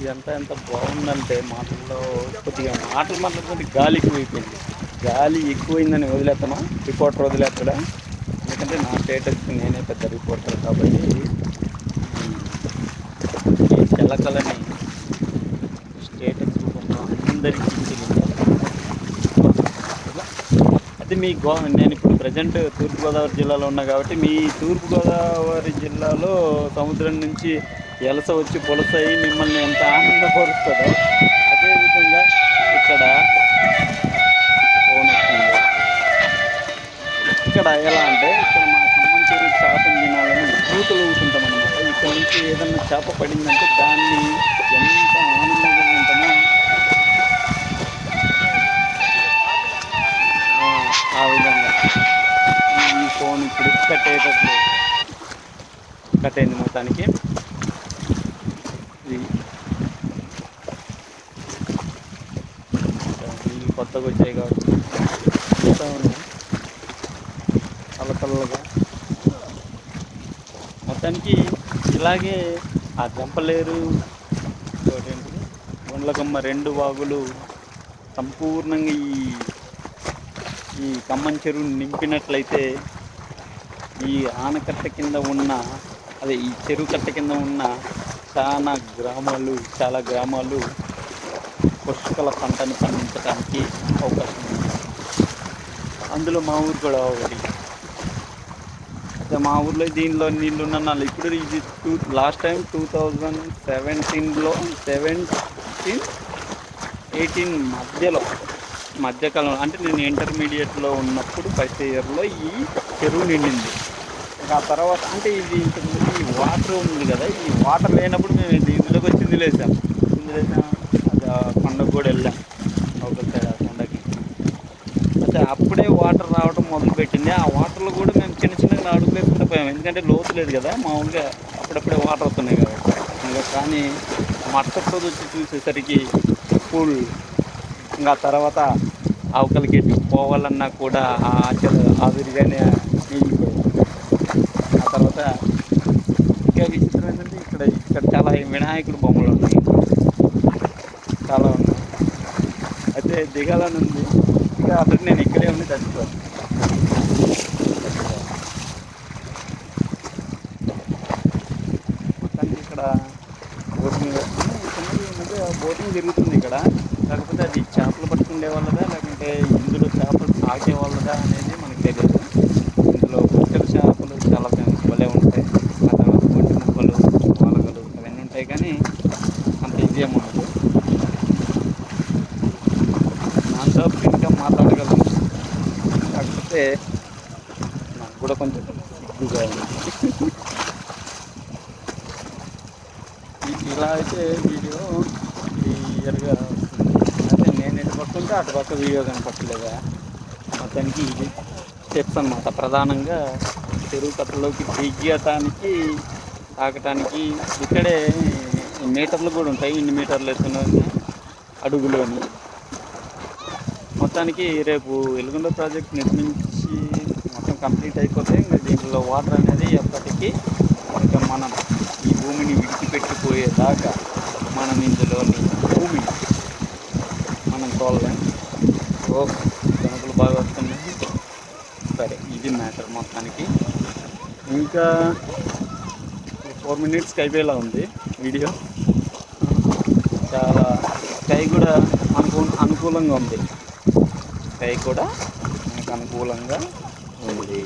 ఇదంతా ఎంత బాగుందంటే మాటల్లో కొద్దిగా మాటలు మాట్లాడుకుంటే గాలి ఎక్కువైపోయింది గాలి ఎక్కువైందని వదిలేస్తాను రిపోర్టర్ వదిలేస్తాడా ఎందుకంటే నా స్టేటస్కి నేనే పెద్ద రిపోర్టర్ కాబట్టి ఈ చిలకలని స్టేటస్ రూపంలో అందరికీ తెలియజేయాలి. అయితే మీ గో నేను ఇప్పుడు ప్రజెంట్ తూర్పుగోదావరి జిల్లాలో ఉన్నా కాబట్టి మీ తూర్పుగోదావరి జిల్లాలో సముద్రం నుంచి ఎలస వచ్చి పొలసయి మిమ్మల్ని ఎంత ఆనందపరుస్తుందో అదేవిధంగా ఇక్కడ ఫోన్ ఇక్కడ ఎలా అంటే ఇక్కడ మా ఖమ్మం చెరువు చేపను తినాలని భూతులు ఊరుకుంటాం అనమాట ఇక్కడ నుంచి ఏదన్నా చేప పడిందంటే దాన్ని ఎంత ఆనందంగా ఉంటామో. ఆ, ఆ విధంగా. ఈ ఫోన్ ఇప్పుడు కట్ అయ్యేటట్లు కట్ అయింది మొత్తానికి. ఇది కొత్తగా వచ్చాయి కాబట్టి చూస్తా ఉన్నాం మొత్తానికి ఇలాగే ఆ జంపలేరు గుండ్లకమ్మ రెండు వాగులు సంపూర్ణంగా ఈ ఈ ఖమ్మం చెరువుని నింపినట్లయితే ఈ ఆనకట్ట కింద ఉన్న అదే ఈ చెరువు కట్ట కింద ఉన్న చాలా గ్రామాలు చాలా గ్రామాలు పుష్కల పంటను పండించడానికి అవకాశం ఉంది. అందులో మా ఊరు కూడా ఒకటి. అయితే మా ఊర్లో దీనిలో నీళ్ళు ఉన్న నాళ్ళు ఇప్పుడు ఇది two last time two thousand సెవెంటీన్లో సెవెంటీన్ ఎయిటీన్ మధ్యలో మధ్యకాలం అంటే నేను ఇంటర్మీడియట్లో ఉన్నప్పుడు ఫస్ట్ ఇయర్లో ఈ చెరువు నిండింది. ఆ తర్వాత అంటే ఇది ఇంతకు ఈ వాటర్ ఉంది కదా ఈ వాటర్ లేనప్పుడు మేము ఇందులోకి వచ్చి ఇందులేసాం ఇందులేసాం అది కొండకు కూడా వెళ్ళాం ఒక సైడ్ ఆ కొండకి. అయితే అప్పుడే వాటర్ రావడం మొదలుపెట్టింది. ఆ వాటర్లో కూడా మేము చిన్న చిన్నగా అడుగులు వేసుకుంటూ పోయాం. ఎందుకంటే లోతు లేదు కదా మామూలుగా అప్పుడప్పుడే వాటర్ వస్తున్నాయి కాబట్టి. ఇంకా కానీ మరుసటి రోజు వచ్చి చూసేసరికి ఫుల్ ఇంకా తర్వాత అవకలికి పోవాలన్నా కూడా ఆ ఆచర ఆవిరిగానే తర్వాత ఇంకా విచిత్రం ఏంటంటే ఇక్కడ ఇక్కడ చాలా వినాయకుడు బొమ్మలు ఉన్నాయి. చాలా ఉన్నాయి. అయితే దిగాలని ఉంది. ఇక అసలు నేను ఇక్కడే ఉండి చచ్చిపోయాను. మొత్తానికి ఇక్కడ బోటింగ్ వేస్తుంది బోటింగ్ జరుగుతుంది ఇక్కడ. కాకపోతే అది చేపలు పట్టుకునే వాళ్ళదా లేకుంటే ఇందులో చేపలు సాగే వాళ్ళదా అనేది మనకు తెలియదు ఇందులో పుట్టల చేపలు చాలా ఫేమస్ భలే ఉంటాయి ఆ తర్వాత గొంటి ముక్కలు మొలగలు అవన్నీ ఉంటాయి కానీ అంత ఈజీ ఏమి ఉండదు. నాన్ స్టాప్ ఇంకా మాట్లాడగలను కాకపోతే నాకు కూడా కొంచెం సిగ్గుగా ఇలా అయితే వీడియో క్లియర్గా వస్తుంది. అదే నేను ఎటు పడుతుంటే అటు పక్క వీడియో కనపట్టలేదా మొత్తానికి ఇది స్టెప్స్ అన్నమాట. ప్రధానంగా చెరువు కట్టలోకి దిగటానికి తాకటానికి ఇక్కడే మీటర్లు కూడా ఉంటాయి ఇన్ని మీటర్లు ఎత్తున అడుగులోని. మొత్తానికి రేపు వెలుగుండ ప్రాజెక్ట్ నిర్మించి మొత్తం కంప్లీట్ అయిపోతే ఇంకా దీంట్లో వాటర్ అనేది ఎప్పటికీ ఇంకా మనం ఈ భూమిని విడిచిపెట్టిపోయేదాకా మనం ఇందులోని భూమి మనం తోలలేం. ఓ జనకులు బాగా వస్తున్నాయి. సరే ఇది మ్యాటర్ మొత్తానికి. ఇంకా ఫోర్ మినిట్స్కి అయిపోయేలా ఉంది వీడియో. చాలా స్కై కూడా అనుకూ అనుకూలంగా ఉంది. స్కై కూడా మనకు అనుకూలంగా ఉంది.